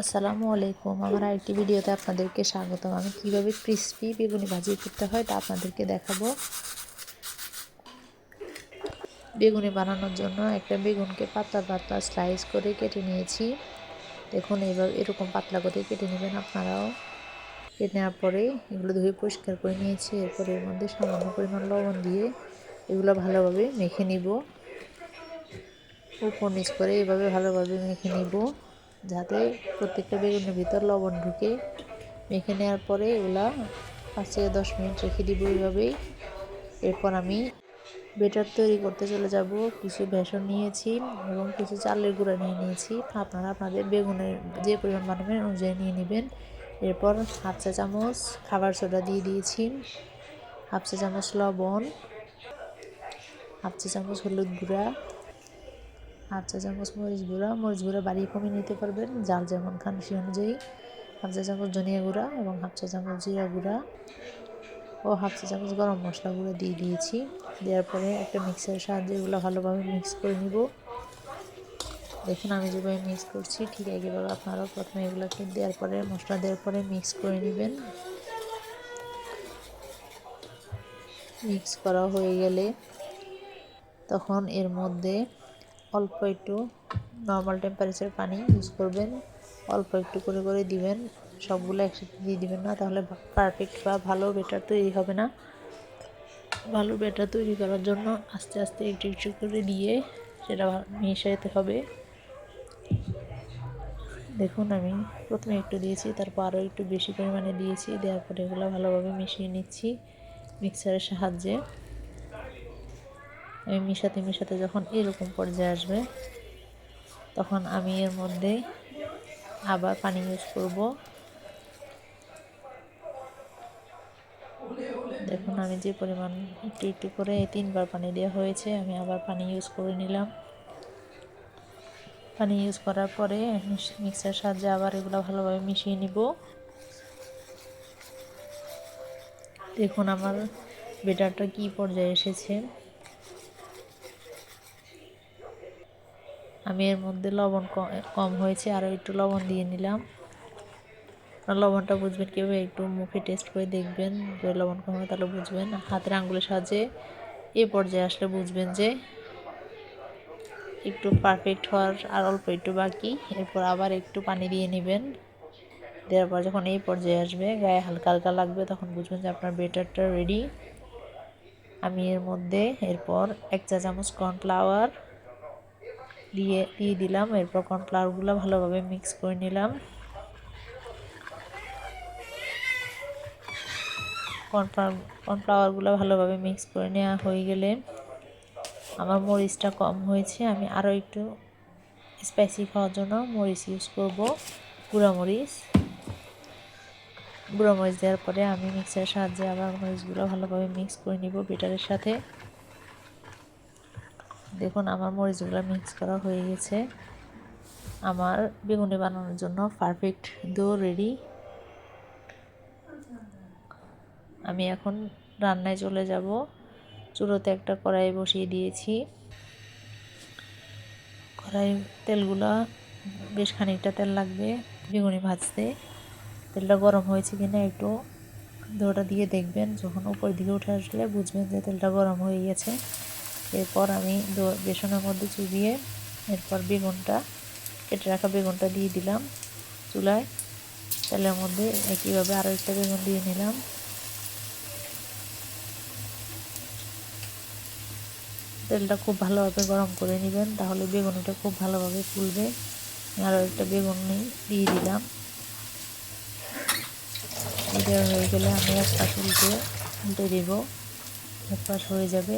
আসসালামু আলাইকুম। আমার আরেকটি ভিডিওতে আপনাদেরকে স্বাগতম। আমি কীভাবে ক্রিসপি বেগুনি ভাজি করতে হয় তা আপনাদেরকে দেখাবো। বেগুনি বানানোর জন্য একটা বেগুনকে পাতলা পাতলা স্লাইস করে কেটে নিয়েছি। দেখুন এইভাবে এরকম পাতলা করে কেটে নেবেন আপনারাও। কেটে নেওয়ার পরে এগুলো ধুয়ে পরিষ্কার করে নিয়েছি। এরপরে এর মধ্যে সামান্য পরিমাণ লবণ দিয়ে এগুলো ভালোভাবে মেখে নিব। উপর নিচ করে এভাবে ভালোভাবে মেখে নিব। যাতে প্রত্যেকটা বেগুনের ভিতর লবণ ঢুকে মেখে নেওয়ার পরে এগুলা পাঁচ থেকে দশ মিনিট রেখে দিব এইভাবেই। এরপর আমি বেটার তৈরি করতে চলে যাব। কিছু বেসন নিয়েছি এবং কিছু চালের গুঁড়া নিয়ে নিয়েছি। আপনারা আপনাদের বেগুনের যে পরিমাণ বানাবেন অনুযায়ী নিয়ে নেবেন। এরপর হাফ চা চামচ খাবার সোডা দিয়ে দিয়েছি। হাফ চা চামচ লবণ, হাফ চা চামচ হলুদ গুঁড়া হাফ চা চামচ মরিচ গুঁড়া মরিচ গুঁড়া বাড়িয়ে কমিয়ে নিতে পারবেন। জাল যেমন খান সে অনুযায়ী। হাফ চা চামচ ধনিয়া গুঁড়া এবং হাফ চা চামচ জিরা গুঁড়া ও হাফ চা চামচ গরম মশলা গুঁড়ো দিয়ে দিয়েছি। দেওয়ার পরে একটা মিক্সারের সাহায্যে এগুলো ভালোভাবে মিক্স করে নিব। দেখুন আমি যেভাবে মিক্স করছি, ঠিক একইভাবে আপনারাও প্রথমে এগুলোকে দেওয়ার পরে, মশলা দেওয়ার পরে মিক্স করে নেবেন। মিক্স করা হয়ে গেলে তখন এর মধ্যে অল্প একটু নর্মাল টেম্পারেচার পানি ইউজ করবেন। অল্প একটু করে করে দিবেন। সবগুলো একসাথে দিয়ে দিবেন না, তাহলে পারফেক্ট বা ভালো বেটার তৈরি হবে না। ভালো বেটার তৈরি করার জন্য আস্তে আস্তে একটু একটু করে দিয়ে সেটা মিশাইতে হবে। দেখুন আমি প্রথমে একটু দিয়েছি, তারপর আরও একটু বেশি পরিমাণে দিয়েছি, দেওয়ার পরে এগুলো ভালোভাবে মিশিয়ে নিচ্ছি মিক্সারের সাহায্যে। আমি মিশাতে মিশাতে যখন এরকম পর্যায়ে আসবে, তখন আমি এর মধ্যে আবার পানি ইউজ করব। দেখুন, আমি যে পরিমাণ একটু একটু করে তিনবার পানি দেওয়া হয়েছে, আমি আবার পানি ইউজ করে নিলাম। পানি ইউজ করার পরে মিক্সার সাহায্যে আবার এগুলো ভালোভাবে মিশিয়ে নিব। দেখুন, আমার বেটারটা কি পর্যায়ে এসেছে। আমি এর মধ্যে লবণ কম হয়েছে আরও একটু লবণ দিয়ে নিলাম। লবণটা বুঝবেন কীভাবে, একটু মুখে টেস্ট করে দেখবেন, যে লবণ কম হবে তাহলে বুঝবেন। হাতের আঙ্গুলের সাহায্যে এ পর্যায়ে আসলে বুঝবেন যে একটু পারফেক্ট হওয়ার আর অল্প একটু বাকি। এরপর আবার একটু পানি দিয়ে নেবেন। দেওয়ার পর যখন এই পর্যায়ে আসবে, গায়ে হালকা হালকা লাগবে, তখন বুঝবেন যে আপনার বেটারটা রেডি আমি এর মধ্যে এরপর এক চা চামচ কর্নফ্লাওয়ার দিয়ে দিয়ে দিলাম। এরপর কর্নফ্লাওয়ারগুলো ভালোভাবে মিক্স করে নিলাম। কর্নফ্লাওয়ার, কর্নফ্লাওয়ারগুলো ভালোভাবে মিক্স করে নেওয়া হয়ে গেলে আমার মরিচটা কম হয়েছে। আমি আরও একটু স্পাইসি খাওয়ার জন্য মরিচ ইউজ করব, গুঁড়া মরিচ। গুঁড়ো মরিচ দেওয়ার পরে আমি মিক্সারের সাহায্যে আবার মরিচগুলো ভালোভাবে মিক্স করে নিব বেটারের সাথে। দেখুন, আমার মরিচগুলো মিক্স করা হয়ে গেছে। আমার বেগুনি বানানোর জন্য পারফেক্ট দো রেডি আমি এখন রান্নায় চলে যাব। চুলোতে একটা কড়াই বসিয়ে দিয়েছি। কড়াই তেলগুলো বেশ খানিকটা তেল লাগবে বেগুনি ভাজতে। তেলটা গরম হয়েছে কিনা একটু দোটা দিয়ে দেখবেন। যখন উপর দিকে উঠে আসলে বুঝবেন যে তেলটা গরম হয়ে গেছে। এরপর আমি বেসনের মধ্যে চুবিয়ে এরপর বেগুনটা কেটে রাখা বেগুনটা দিয়ে দিলাম চুলায়। তেলের মধ্যে একইভাবে আরও একটা বেগুন দিয়ে নিলাম। তেলটা খুব ভালোভাবে গরম করে নেবেন, তাহলে বেগুনিটা খুব ভালোভাবে ফুলবে। আরও একটা বেগুনি দিয়ে দিলাম। হয়ে গেলে আমি এক পাশ উল্টে উল্টে দেব। এক পাশ হয়ে যাবে।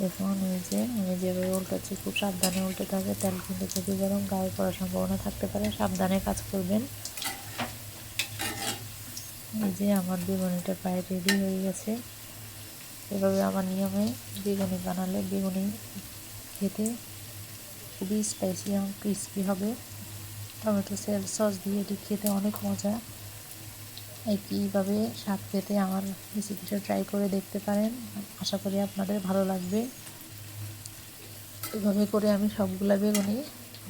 দেখুন ওই যে আমি যেভাবে উল্টাচ্ছি, খুব সাবধানে উল্টে থাকে, তেল কিন্তু যদি গরম গায়ে পড়ার সম্ভাবনা থাকতে পারে, সাবধানে কাজ করবেন। এই যে আমার বেগুনিটা প্রায় রেডি হয়ে গেছে। এভাবে আমার নিয়মে বেগুনি বানালে বেগুনি খেতে খুবই স্পাইসি এবং ক্রিসপি হবে। টমেটো সেল সস দিয়ে এটি খেতে অনেক মজা। একইভাবে স্বাদ পেতে আমার রেসিপিটা ট্রাই করে দেখতে পারেন। আশা করি আপনাদের ভালো লাগবে। এভাবে করে আমি সবগুলা বেগুনি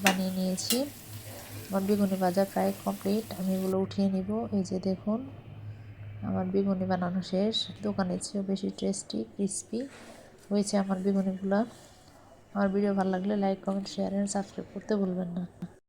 বানিয়ে নিয়েছি। আমার বেগুনি ভাজা প্রায় কমপ্লিট আমি এগুলো উঠিয়ে নিব। এই যে দেখুন, আমার বেগুনি বানানো শেষ। দোকানের চেয়েও বেশি টেস্টি ক্রিসপি হয়েছে আমার বেগুনিগুলো। আমার ভিডিও ভালো লাগলে like comment share and subscribe করতে ভুলবেন না।